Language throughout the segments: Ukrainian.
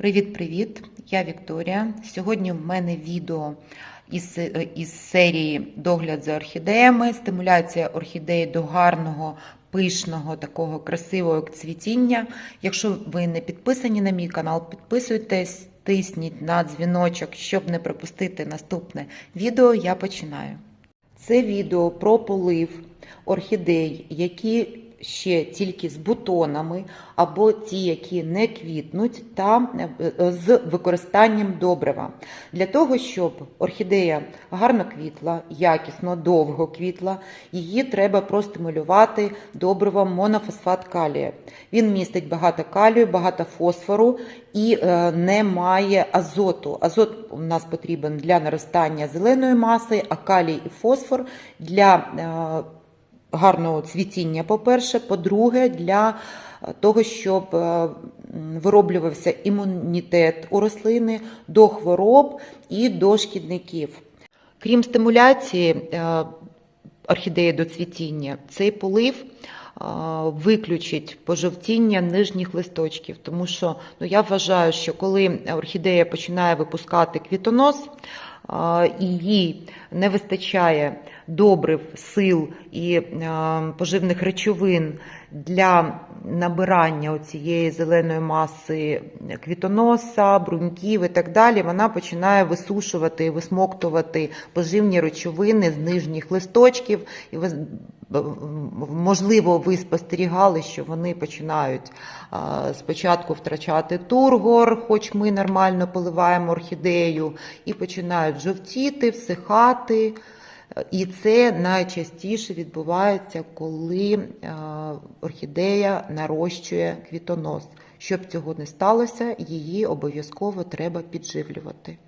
Привіт-привіт! Я Вікторія. Сьогодні в мене відео із, із серії Догляд за орхідеями, стимуляція орхідеї до гарного, пишного, такого красивого цвітіння. Якщо ви не підписані на мій канал, підписуйтесь, тисніть на дзвіночок, щоб не пропустити наступне відео. Я починаю. Це відео про полив орхідей, які ще тільки з бутонами, або ті, які не квітнуть, та е, з використанням добрива. Для того, щоб орхідея гарно квітла, якісно, довго квітла, її треба простимулювати добривом монофосфат калія. Він містить багато калію, багато фосфору і е, не має азоту. Азот у нас потрібен для наростання зеленої маси, а калій і фосфор для е, гарного цвітіння, по-перше, по-друге, для того, щоб е, вироблювався імунітет у рослини до хвороб і до шкідників. Крім стимуляції е, орхідеї до цвітіння, цей полив е, виключить пожовтіння нижніх листочків, тому що ну, я вважаю, що коли орхідея починає випускати квітонос, і їй не вистачає добрив, сил і е, поживних речовин для набирання цієї зеленої маси квітоноса, бруньків і так далі, вона починає висушувати і висмоктувати поживні речовини з нижніх листочків. І можливо, ви спостерігали, що вони починають спочатку втрачати тургор, хоч ми нормально поливаємо орхідею, і починають жовтіти, всихати. І це найчастіше відбувається, коли орхідея нарощує квітонос. Щоб цього не сталося, її обов'язково треба підживлювати.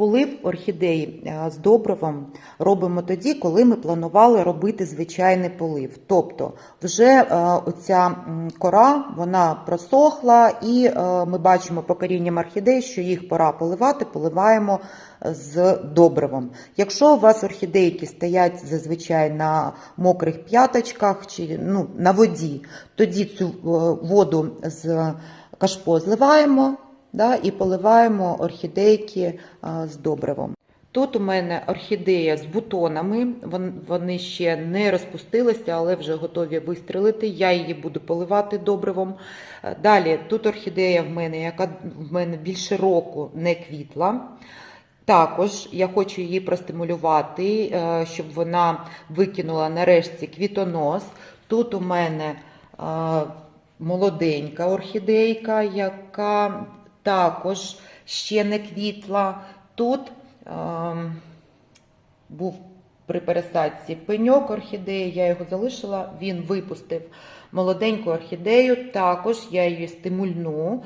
Полив орхідей е, з добривом робимо тоді, коли ми планували робити звичайний полив. Тобто вже е, оця кора вона просохла, і е, ми бачимо по корінням орхідей, що їх пора поливати, поливаємо з добривом. Якщо у вас орхідейки стоять зазвичай на мокрих п'яточках чи ну, на воді, тоді цю воду з кашпо зливаємо да, і поливаємо орхідейки а, з добривом. Тут у мене орхідея з бутонами, вони ще не розпустилися, але вже готові вистрелити. Я її буду поливати добривом. Е, Далі тут орхідея в мене, яка в мене більше року не квітла. Також я хочу її простимулювати, е, щоб вона викинула нарешті квітонос. Тут у мене е, молоденька орхідейка, яка також ще не квітла. Тут е, був при пересадці пеньок орхідеї, я його залишила, він випустив молоденьку орхідею, також я її стимульну.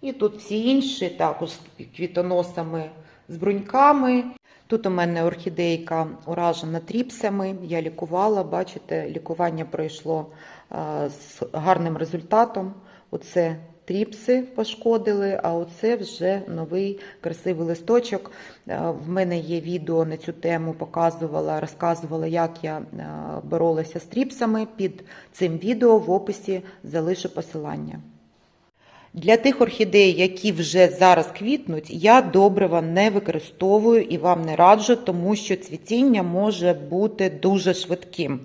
І тут всі інші також з квітоносами з бруньками. Тут у мене орхідейка уражена тріпсами. Я лікувала, бачите, лікування пройшло з гарним результатом. Оце тріпси пошкодили, а оце вже новий красивий листочок. В мене є відео на цю тему, показувала, розказувала, як я боролася з тріпсами. Під цим відео в описі залишу посилання. Для тих орхідей, які вже зараз квітнуть, я добрива не використовую і вам не раджу, тому що цвітіння може бути дуже швидким.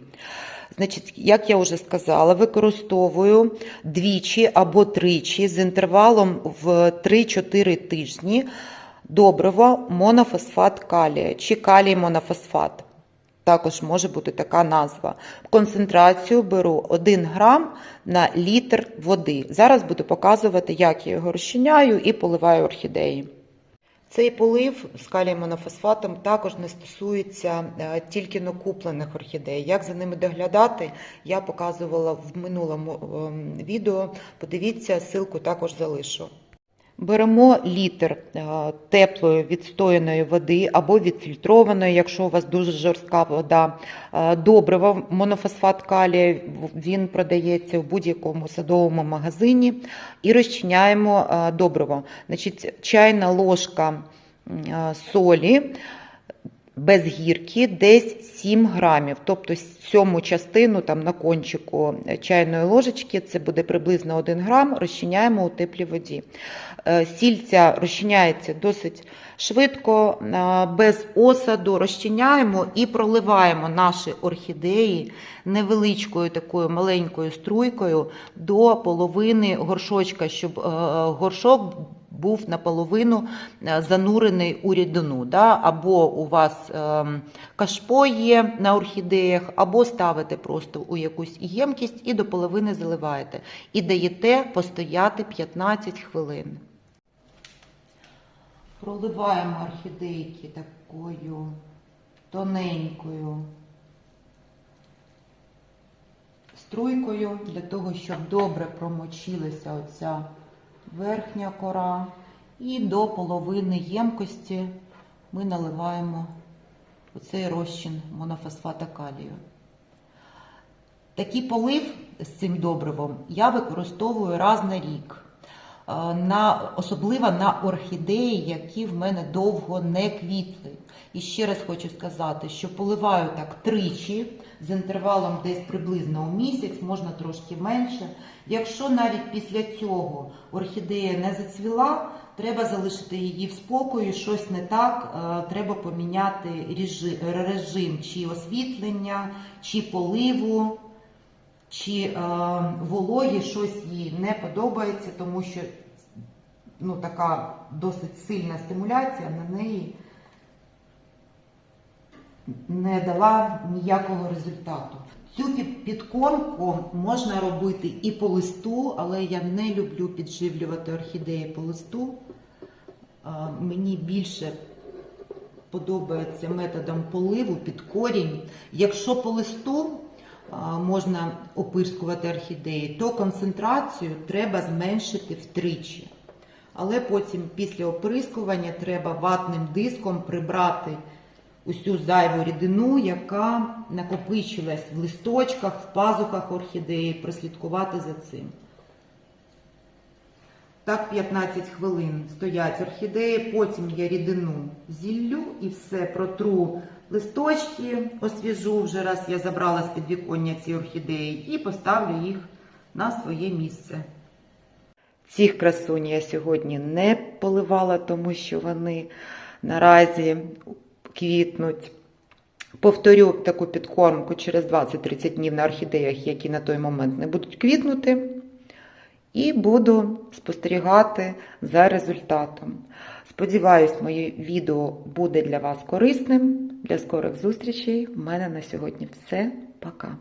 Значить, як я вже сказала, використовую двічі або тричі з інтервалом в 3-4 тижні добриво монофосфат калія чи калій монофосфат. Також може бути така назва. Концентрацію беру 1 грам на літр води. Зараз буду показувати, як я його розчиняю і поливаю орхідеї. Цей полив з калієм монофосфатом також не стосується е, тільки накуплених орхідей. Як за ними доглядати, я показувала в минулому ем, відео. Подивіться, ссылку також залишу. Беремо літр е, теплої відстояної води або відфільтрованої, якщо у вас дуже жорстка вода. Е, Добриво, монофосфат калія, він продається в будь-якому садовому магазині. І розчиняємо е, добриво. Значить, чайна ложка солі, без гірки десь 7 грамів, тобто сьому частину там на кончику чайної ложечки, це буде приблизно 1 грам, розчиняємо у теплій воді. Е, Сіль ця розчиняється досить швидко, е, без осаду розчиняємо і проливаємо наші орхідеї невеличкою такою маленькою струйкою до половини горшочка, щоб е, горшок був наполовину е, занурений у рідину. Да? Або у вас е, кашпо є на орхідеях, або ставите просто у якусь ємкість і до половини заливаєте. І даєте постояти 15 хвилин. Проливаємо орхідейки такою тоненькою струйкою для того, щоб добре промочилася оця верхня кора. І до половини ємкості ми наливаємо оцей розчин монофосфата калію. Такий полив з цим добривом я використовую раз на рік. Е, На, особливо на орхідеї, які в мене довго не квітли. І ще раз хочу сказати, що поливаю так тричі з інтервалом десь приблизно у місяць, можна трошки менше. Якщо навіть після цього орхідея не зацвіла, треба залишити її в спокої, щось не так, е, треба поміняти режим чи освітлення, чи поливу чи е, вологі щось їй не подобається, тому що ну, така досить сильна стимуляція на неї не дала ніякого результату. Цю під- підкормку можна робити і по листу, але я не люблю підживлювати орхідеї по листу. Е, Мені більше подобається методом поливу під корінь. Якщо по листу можна опирскувати орхідеї, то концентрацію треба зменшити втричі. Але потім після оприскування треба ватним диском прибрати усю зайву рідину, яка накопичилась в листочках, в пазухах орхідеї, прослідкувати за цим. Так 15 хвилин стоять орхідеї, потім я рідину зіллю і все протру листочки, освіжу вже раз я забрала з підвіконня ці орхідеї і поставлю їх на своє місце. Цих красунь я сьогодні не поливала, тому що вони наразі квітнуть. Повторю таку підкормку через 20-30 днів на орхідеях, які на той момент не будуть квітнути. І буду спостерігати за результатом. Сподіваюсь, моє відео буде для вас корисним. Для скорих зустрічей. У мене на сьогодні все. Пока.